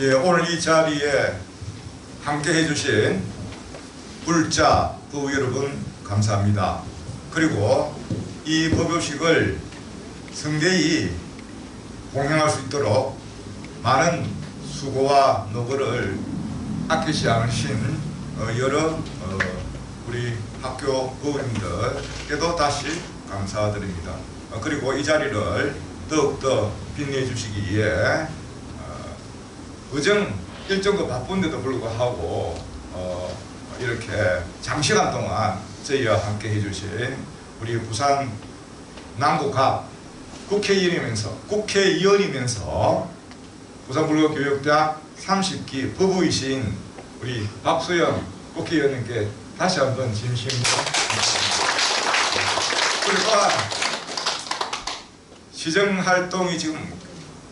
예, 오늘 이 자리에 함께 해주신 불자 부부 여러분 감사합니다. 그리고 이 법요식을 성대히 공행할 수 있도록 많은 수고와 노고를 아끼지 않으신 어, 여러 어, 우리 학교 부모님들께도 다시 감사드립니다. 어, 그리고 이 자리를 더욱더 빛내주시기 위해 어, 의정 일정도 바쁜데도 불구하고 어, 이렇게 장시간 동안 저희와 함께 해주신 우리 부산 남구갑 국회의원이면서 국회의원이면서 부산불교교육대학 30기 부부이신 우리 박수영 국회의원님께 다시 한번 진심으로. 그리고 또한 시정 활동이 지금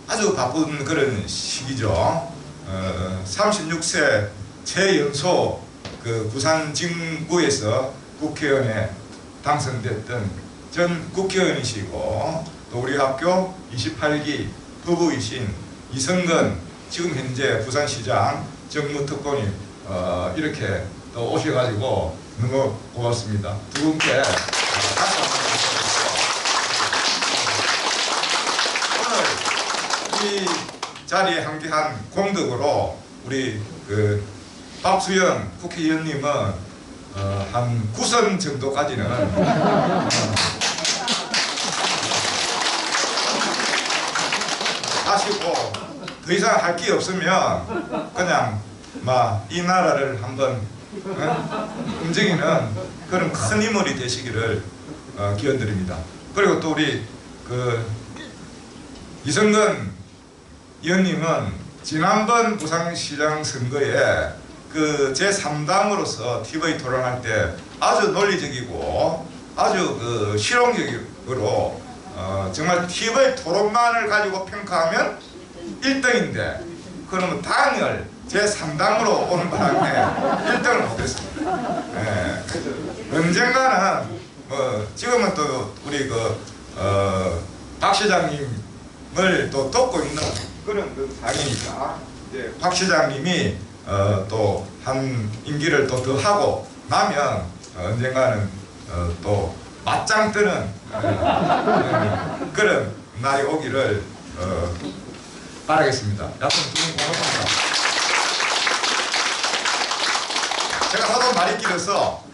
아주 바쁜 그런 시기죠. 어, 36세 최연소 그 부산 진구에서 국회의원에 당선됐던 전 국회의원이시고 또 우리 학교 28기 부부이신 이성근 지금 현재 부산시장 정무특권이 어, 이렇게 또 오셔가지고 너무 고맙습니다. 두 분께 어, 다시 한번 감사드리고 오늘 이 자리에 함께한 공덕으로 우리 그 박수영 국회의원님은 어, 한 9선 정도까지는 어, 하시고 더 이상 할 게 없으면 그냥 막 이 나라를 한번 어? 움직이는 그런 큰 인물이 되시기를 어, 기원드립니다. 그리고 또 우리 그 이성근 의원님은 지난번 부산시장 선거에 그 제3당으로서 TV 토론할 때 아주 논리적이고 아주 그 실용적으로 어, 정말 TV 토론만을 가지고 평가하면 1등인데 그러면 당을 제3당으로 오는 바람에 1등을 못했습니다. 예. 언젠가는 뭐 지금은 또 우리 그 어, 박 시장님을 또 돕고 있는 그런 그 상이니까 이제 박 시장님이 어, 또 한 임기를 또 더 하고 나면 어, 언젠가는 어, 또 맞짱 뜨는 어, 그런 날이 오기를 어, 바라겠습니다. 여튼 두분 고맙습니다. 제가 말이 길어서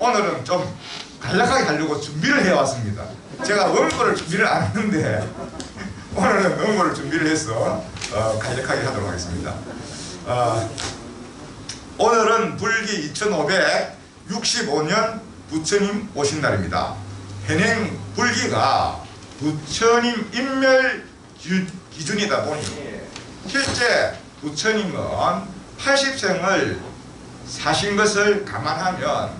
오늘은 좀 간략하게 하려고 준비를 해왔습니다. 제가 원고를 준비를 안 했는데 오늘은 원고를 준비를 해서 어, 간략하게 하도록 하겠습니다. 어, 오늘은 불기 2565년 부처님 오신 날입니다. 현행 불기가 부처님 인멸 기- 기준이다 보니 실제 부처님은 80생을 사신 것을 감안하면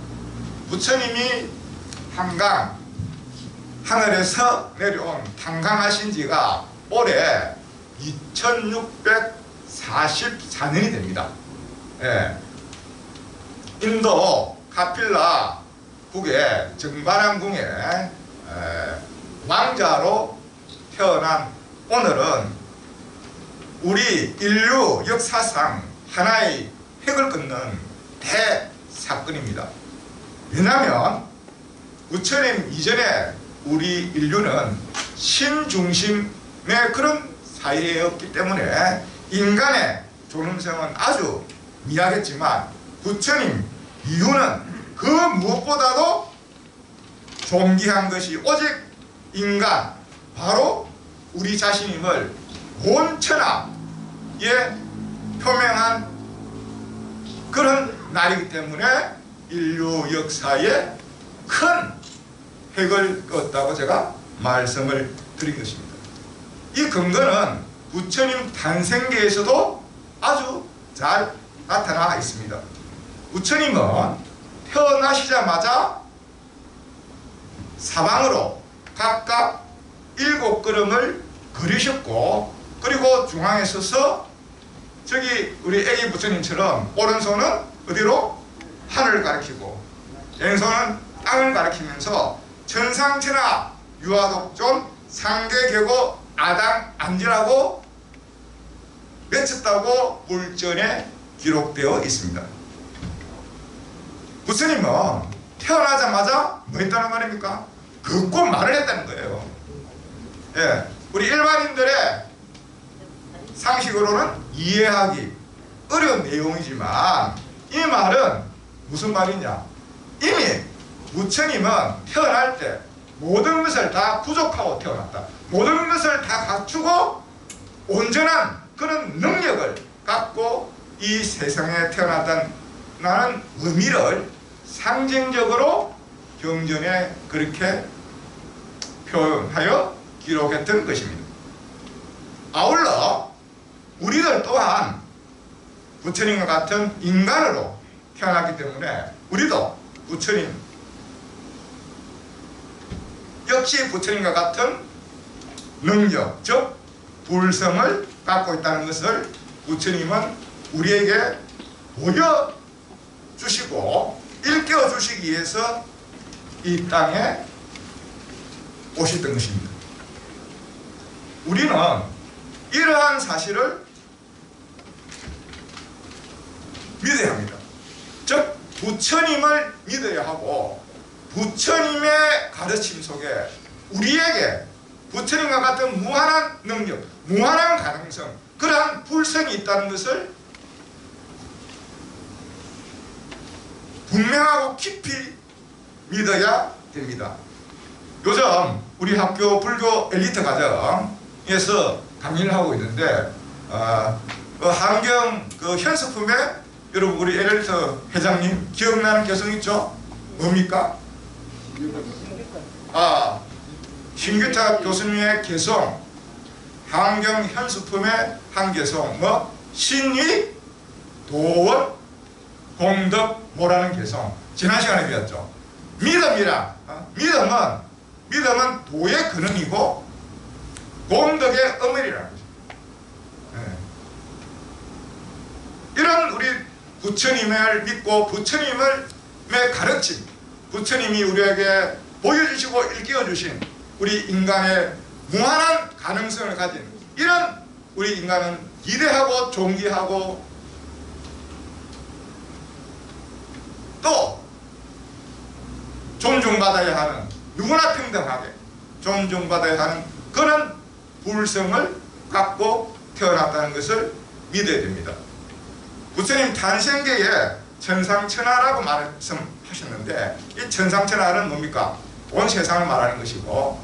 부처님이 한강 하늘에서 내려온 탄강하신 지가 올해 2644년이 됩니다. 예. 인도 카필라 국의 정관왕궁의 에, 왕자로 태어난 오늘은 우리 인류 역사상 하나의 획을 끊는 대사건입니다. 왜냐하면 부처님 이전에 우리 인류는 신중심의 그런 사회였기 때문에 인간의 존엄성은 아주 미약했지만 부처님 이후는 그 무엇보다도 존귀한 것이 오직 인간 바로 우리 자신임을 온 천하에 표명한 그런 날이기 때문에 인류 역사에 큰 획을 그었다고 제가 말씀을 드린 것입니다. 이 근거는 부처님 탄생계에서도 아주 잘 나타나 있습니다. 부처님은 태어나시자마자 사방으로 각각 일곱 걸음을 걸으셨고 그리고 중앙에 서서 저기 우리 애기 부처님처럼 오른손은 어디로? 하늘을 가리키고 왼손은 땅을 가리키면서 천상천하 유아독존 상계계고 아당 안지라고 맺혔다고 불전에 기록되어 있습니다. 부처님은 태어나자마자 뭐 했다는 말입니까? 그꼭 말을 했다는 거예요. 예, 우리 일반인들의 상식으로는 이해하기 어려운 내용이지만 이 말은 무슨 말이냐? 이미 부처님은 태어날 때 모든 것을 다 부족하고 태어났다. 모든 것을 다 갖추고 온전한 그런 능력을 갖고 이 세상에 태어났다는 의미를 상징적으로 경전에 그렇게 표현하여 기록했던 것입니다. 아울러 우리들 또한 부처님과 같은 인간으로 태어났기 때문에 우리도 부처님 역시 부처님과 같은 능력, 즉 불성을 갖고 있다는 것을 부처님은 우리에게 보여주시고 일깨워 주시기 위해서 이 땅에 오셨던 것입니다. 우리는 이러한 사실을 믿어야 합니다. 즉 부처님을 믿어야 하고 부처님의 가르침 속에 우리에게 부처님과 같은 무한한 능력, 무한한 가능성, 그러한 불성이 있다는 것을 분명하고 깊이 믿어야 됩니다. 요즘 우리 학교 불교 엘리트 과정에서 강의를 하고 있는데 어, 그 한경 그 현수품에 여러분 우리 엘리트 회장님 기억나는 개성 있죠? 뭡니까? 아 신규타 교수님의 개성 한경 현수품의 한 개성 뭐 신위 도원 공덕 뭐라는 개성 지난 시간에 배웠죠 믿음이라 어? 믿음은 믿음은 도의 근원이고 공덕의 어머니라는 거죠 네. 이런 우리 부처님을 믿고 부처님을 가르침 부처님이 우리에게 보여주시고 일깨워주신 우리 인간의 무한한 가능성을 가진 이런 우리 인간은 기대하고 존귀하고 또 존중받아야 하는 누구나 평등하게 존중받아야 하는 그런 불성을 갖고 태어났다는 것을 믿어야 됩니다. 부처님 탄생계에 천상천하라고 말씀 하셨는데 이 천상천하는 뭡니까? 온 세상을 말하는 것이고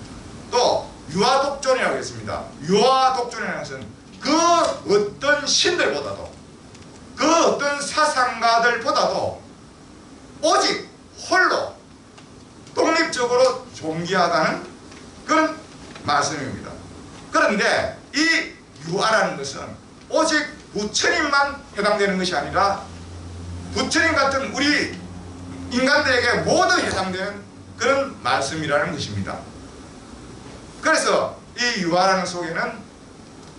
또 유아독존이라고 했습니다. 유아독존이라는 것은 그 어떤 신들보다도 그 어떤 사상가들보다도 오직 홀로 독립적으로 존귀하다는 그런 말씀입니다. 그런데 이 유아라는 것은 오직 부처님만 해당되는 것이 아니라 부처님 같은 우리 인간들에게 모두 해당되는 그런 말씀이라는 것입니다. 그래서 이 유아라는 속에는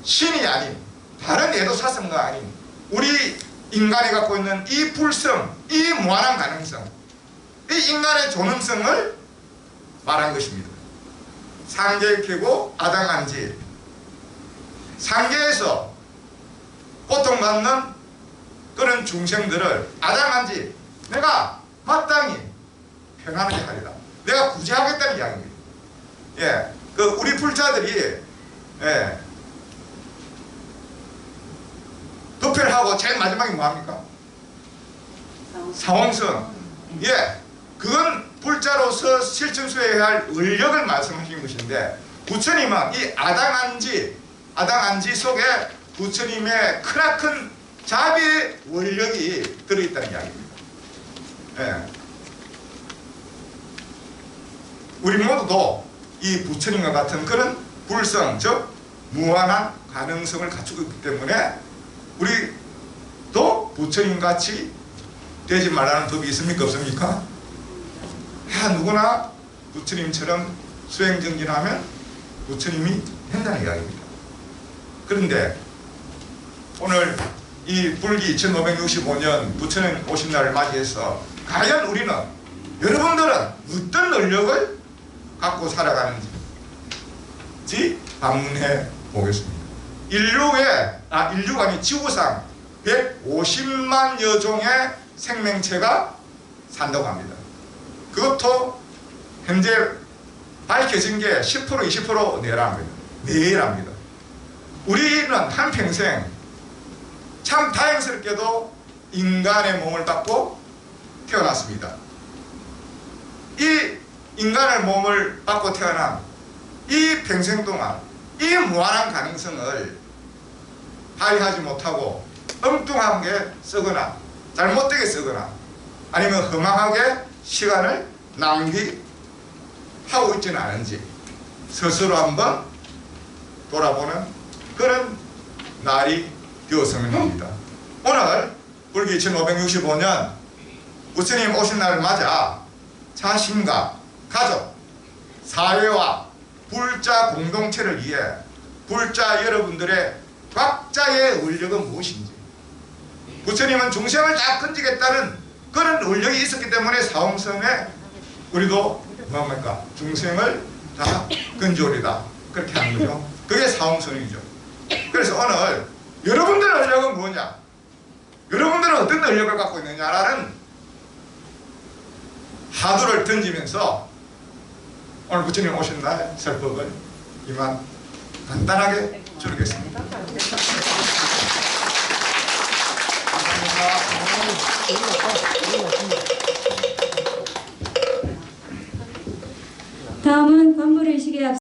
신이 아닌 다른 애도 사성가 아닌 우리 인간이 갖고 있는 이 불성, 이 무한한 가능성, 이 인간의 존엄성을 말한 것입니다. 상계에 켜고 아당한지 상계에서 고통받는 그런 중생들을 아당한지 내가 마땅히 편안하게 하리라. 내가 구제하겠다는 이야기입니다. 예, 그 우리 불자들이 예, 도표를 하고 제일 마지막에 뭐합니까? 사원선. 예, 그건 불자로서 실천수해야 할 원력을 말씀하신 것인데 부처님은 이 아당한지 아당한지 속에 부처님의 크나큰 자비의 원력이 들어있다는 이야기입니다. 예. 우리 모두도 이 부처님과 같은 그런 불성, 즉 무한한 가능성을 갖추고 있기 때문에 우리도 부처님같이 되지 말라는 법이 있습니까? 없습니까? 야, 누구나 부처님처럼 수행정진하면 부처님이 된다는 이야기입니다. 그런데 오늘 이 불기 1565년 부처님 오신 날을 맞이해서 과연 우리는 여러분들은 어떤 능력을 갖고 살아가는지 방문해 보겠습니다. 인류의 아 인류가 아닌 지구상 150만 여 종의 생명체가 산다고 합니다. 그것도 현재 밝혀진 게 10% 20% 내랍니다. 내랍니다. 우리는 한평생 참 다행스럽게도 인간의 몸을 받고 태어났습니다. 이 인간의 몸을 받고 태어난 이 평생 동안 이 무한한 가능성을 발휘하지 못하고 엉뚱하게 쓰거나 잘못되게 쓰거나 아니면 허망하게 시간을 낭비하고 있지는 않은지 스스로 한번 돌아보는 그런 날이 되었으면 합니다. 오늘 불기 2565년 부처님 오신 날을 맞아 자신과 가족, 사회와 불자 공동체를 위해 불자 여러분들의 각자의 원력은 무엇인지 부처님은 중생을 다 건지겠다는 그런 원력이 있었기 때문에 사홍성에 우리도 뭡니까? 중생을 다 건지오리다. 그렇게 하는 거죠. 그게 사홍성이죠. 그래서 오늘 여러분들의 원력은 뭐냐? 여러분들은 어떤 원력을 갖고 있느냐라는 하도를 던지면서 오늘 부처님 오신 날 설법을 이만 간단하게 줄이겠습니다. 다음은 관부를 시기에 앞서